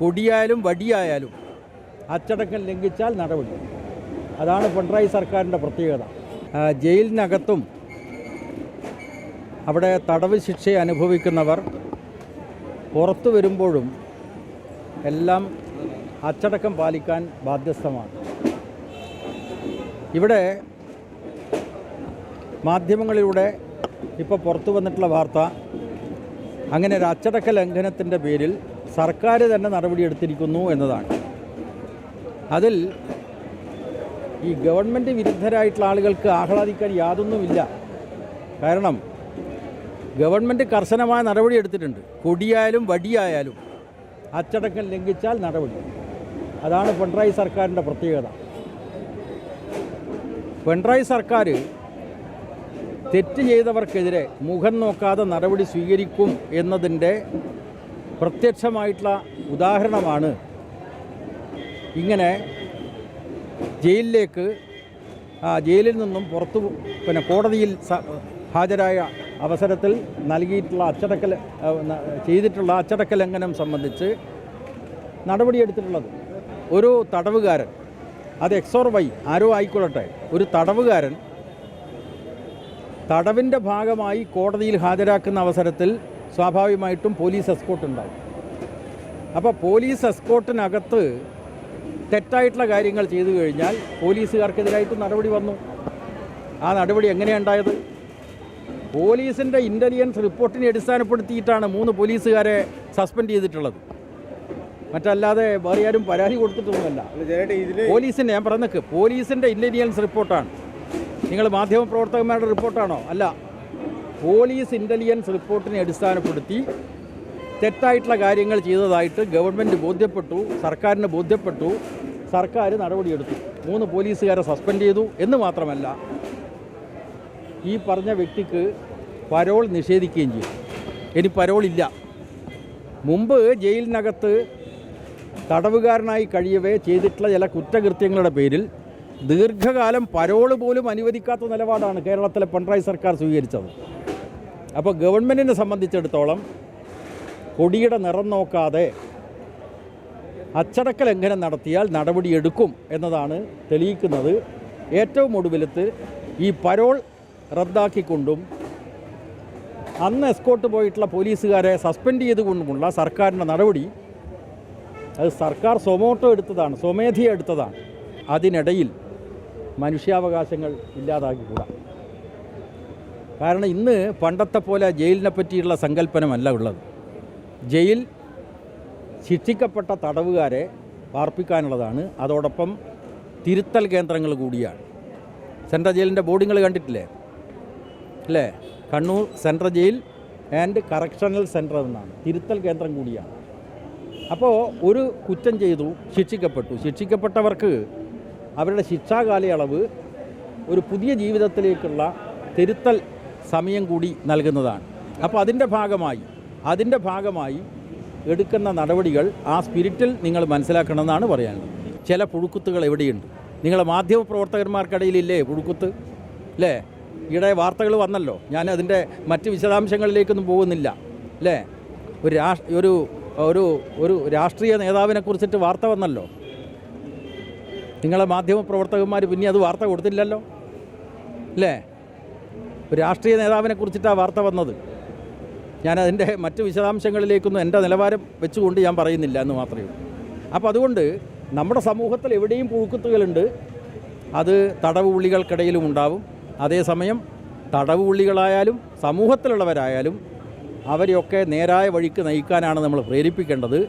കൊടിയായാലും വടിയായാലും അച്ചടക്കം ലംഘിച്ചാൽ നടപടി. അതാണ് പിണറായി സർക്കാരിന്റെ പ്രത്യേകത. ജയിലിനകത്തും അവിടെ തടവ് ശിക്ഷ അനുഭവിക്കുന്നവർ പുറത്തു വരുമ്പോഴും എല്ലാം അച്ചടക്കം പാലിക്കാൻ ബാധ്യസ്ഥമാണ്. ഇവിടെ മാധ്യമങ്ങളിലൂടെ ഇപ്പോൾ പുറത്തു വന്നിട്ടുള്ള വാർത്ത അങ്ങനെ ഒരു അച്ചടക്ക ലംഘനത്തിന്റെ പേരിൽ സർക്കാർ തന്നെ നടപടിയെടുത്തിരിക്കുന്നു എന്നതാണ്. അതിൽ ഈ ഗവൺമെന്റ് വിരുദ്ധരായിട്ടുള്ള ആളുകൾക്ക് ആഹ്ലാദിക്കാൻ യാതൊന്നുമില്ല. കാരണം ഗവൺമെന്റ് കർശനമായ നടപടി എടുത്തിട്ടുണ്ട് കൊടിയായാലും വടിയായാലും അച്ചടക്കം ലംഘിച്ചാൽ നടപടി. അതാണ് പിണറായി സർക്കാരിന്റെ പ്രത്യേകത. പിണറായി സർക്കാർ തെറ്റ് ചെയ്തവർക്കെതിരെ മുഖം നോക്കാതെ നടപടി സ്വീകരിക്കും എന്നതിന്റെ പ്രത്യക്ഷമായിട്ടുള്ള ഉദാഹരണമാണ് ഇങ്ങനെ ജയിലിലേക്ക് ആ ജയിലിൽ നിന്നും പുറത്തു പിന്നെ കോടതിയിൽ ഹാജരായ അവസരത്തിൽ നൽകിയിട്ടുള്ള അച്ചടക്ക ല- ആ, ന- ചെയ്തിട്ടുള്ള അച്ചടക്ക ലംഘനം സംബന്ധിച്ച് നടപടിയെടുത്തിട്ടുള്ളത്. ഒരു തടവുകാരൻ അത് എക്സോർ വൈ ആരോ ആയിക്കൊള്ളട്ടെ. ഒരു തടവുകാരൻ തടവിന്റെ ഭാഗമായി കോടതിയിൽ ഹാജരാക്കുന്ന അവസരത്തിൽ സ്വാഭാവികമായിട്ടും പോലീസ് എസ്കോട്ട് ഉണ്ടാവും. അപ്പോൾ പോലീസ് എസ്കോട്ടിനകത്ത് തെറ്റായിട്ടുള്ള കാര്യങ്ങൾ ചെയ്തു കഴിഞ്ഞാൽ പോലീസുകാർക്കെതിരായിട്ട് നടപടി വന്നു. ആ നടപടി എങ്ങനെയുണ്ടായത് പോലീസിന്റെ ഇന്റലിജൻസ് റിപ്പോർട്ടിനെ അടിസ്ഥാനപ്പെടുത്തിയിട്ടാണ് മൂന്ന് പോലീസുകാരെ സസ്പെൻഡ് ചെയ്തിട്ടുള്ളത്. മറ്റല്ലാതെ വേറെ ആരും പരാതി കൊടുത്തിട്ടൊന്നുമല്ല. പോലീസിന്റെ ഞാൻ പറഞ്ഞേക്ക് പോലീസിന്റെ ഇന്റലിജൻസ് റിപ്പോർട്ടാണ്. നിങ്ങൾ മാധ്യമപ്രവർത്തകന്മാരുടെ റിപ്പോർട്ടാണോ? അല്ല. പോലീസ് ഇന്റലിജൻസ് റിപ്പോർട്ടിനെ അടിസ്ഥാനപ്പെടുത്തി തെറ്റായിട്ടുള്ള കാര്യങ്ങൾ ചെയ്തതായിട്ട് ഗവൺമെന്റ് ബോധ്യപ്പെട്ടു സർക്കാരിന് ബോധ്യപ്പെട്ടു. സർക്കാർ നടപടിയെടുത്തു. മൂന്ന് പോലീസുകാരെ സസ്പെൻഡ് ചെയ്തു എന്ന് മാത്രമല്ല ഈ പറഞ്ഞ വ്യക്തിക്ക് പരോൾ നിഷേധിക്കുകയും ചെയ്തു. ഇനി പരോളില്ല. മുമ്പ് ജയിലിനകത്ത് തടവുകാരനായി കഴിയവേ ചെയ്തിട്ടുള്ള ചില കുറ്റകൃത്യങ്ങളുടെ പേരിൽ ദീർഘകാലം പരോൾ പോലും അനുവദിക്കാത്ത നിലപാടാണ് കേരളത്തിലെ പിണറായി സർക്കാർ സ്വീകരിച്ചത്. അപ്പോൾ ഗവൺമെന്റിനെ സംബന്ധിച്ചിടത്തോളം കൊടിയുടെ നിറം നോക്കാതെ അച്ചടക്കൽ എങ്ങനെ നടത്തിയാൽ നടപടിയെടുക്കും എന്നതാണ് തെളിയിക്കുന്നത്. ഏറ്റവും ഒടുവിലത്ത് ഈ പരോൾ റദ്ദാക്കിക്കൊണ്ടും അന്ന് എസ്കോട്ട് പോയിട്ടുള്ള പോലീസുകാരെ സസ്പെൻഡ് ചെയ്തുകൊണ്ടുമുള്ള സർക്കാരിന്റെ നടപടി അത് സർക്കാർ സ്വമോട്ടോ എടുത്തതാണ് സ്വമേധയ എടുത്തതാണ്. അതിനിടയിൽ മനുഷ്യാവകാശങ്ങൾ ഇല്ലാതാക്കിക്കൂടാ. കാരണം ഇന്ന് പണ്ടത്തെ പോലെ ജയിലിനെ പറ്റിയുള്ള സങ്കല്പനമല്ല ഉള്ളത്. ജയിൽ ശിക്ഷിക്കപ്പെട്ട തടവുകാരെ പാർപ്പിക്കാനുള്ളതാണ്. അതോടൊപ്പം തിരുത്തൽ കേന്ദ്രങ്ങൾ കൂടിയാണ്. സെൻട്രൽ ജയിലിന്റെ ബോർഡിങ്ങൾ കണ്ടിട്ടില്ലേ? അല്ലേ? Kannur central jail and correctional centre എന്നാണ്. തിരുത്തൽ കേന്ദ്രം കൂടിയാണ്. അപ്പോൾ ഒരു കുറ്റം ചെയ്തു ശിക്ഷിക്കപ്പെട്ടു. ശിക്ഷിക്കപ്പെട്ടവർക്ക് അവരുടെ ശിക്ഷാകാലയളവ് ഒരു പുതിയ ജീവിതത്തിലേക്കുള്ള തിരുത്തൽ സമയം കൂടി നൽകുന്നതാണ്. അപ്പോൾ അതിന്റെ ഭാഗമായി അതിന്റെ ഭാഗമായി എടുക്കുന്ന നടപടികൾ ആ സ്പിരിറ്റിൽ നിങ്ങൾ മനസ്സിലാക്കണമെന്നാണ് പറയാനുള്ളത്. ചില പുഴുക്കുത്തുകൾ എവിടെയുണ്ട്? നിങ്ങളെ മാധ്യമപ്രവർത്തകന്മാർക്കിടയിലില്ലേ പുഴുക്കുത്ത്? അല്ലേ ഈയിടെ വാർത്തകൾ വന്നല്ലോ. ഞാൻ അതിന്റെ മറ്റ് വിശദാംശങ്ങളിലേക്കൊന്നും പോകുന്നില്ല. അല്ലേ ഒരു രാഷ് ഒരു ഒരു ഒരു രാഷ്ട്രീയ നേതാവിനെ കുറിച്ചിട്ട് വാർത്ത വന്നല്ലോ. നിങ്ങളെ മാധ്യമപ്രവർത്തകന്മാർ പിന്നെ അത് വാർത്ത കൊടുത്തില്ലല്ലോ. അല്ലേ ഒരു രാഷ്ട്രീയ നേതാവിനെ കുറിച്ചിട്ടാണ് വാർത്ത വന്നത്. ഞാൻ അതിന്റെ മറ്റ് വിശദാംശങ്ങളിലേക്കൊന്നും എന്റെ നിലവാരം വെച്ചുകൊണ്ട് ഞാൻ പറയുന്നില്ല എന്ന് മാത്രമേ ഉള്ളൂ. അപ്പോൾ അതുകൊണ്ട് നമ്മുടെ സമൂഹത്തിൽ എവിടെയും പുഴുക്കുത്തുകളുണ്ട് അത് തടവ് പുള്ളികൾക്കിടയിലും ഉണ്ടാവും. അതേസമയം തടവ് പുള്ളികളായാലും സമൂഹത്തിലുള്ളവരായാലും അവരെയൊക്കെ നേരായ വഴിക്ക് നയിക്കാനാണ് നമ്മൾ പ്രേരിപ്പിക്കേണ്ടത്.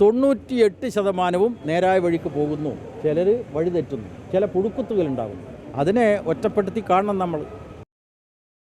തൊണ്ണൂറ്റിയെട്ട് ശതമാനവും നേരായ വഴിക്ക് പോകുന്നു. ചിലർ വഴിതെറ്റുന്നു. ചില പുഴുക്കുത്തുകളുണ്ടാകുന്നു അതിനെ ഒറ്റപ്പെടുത്തി കാണണം നമ്മൾ.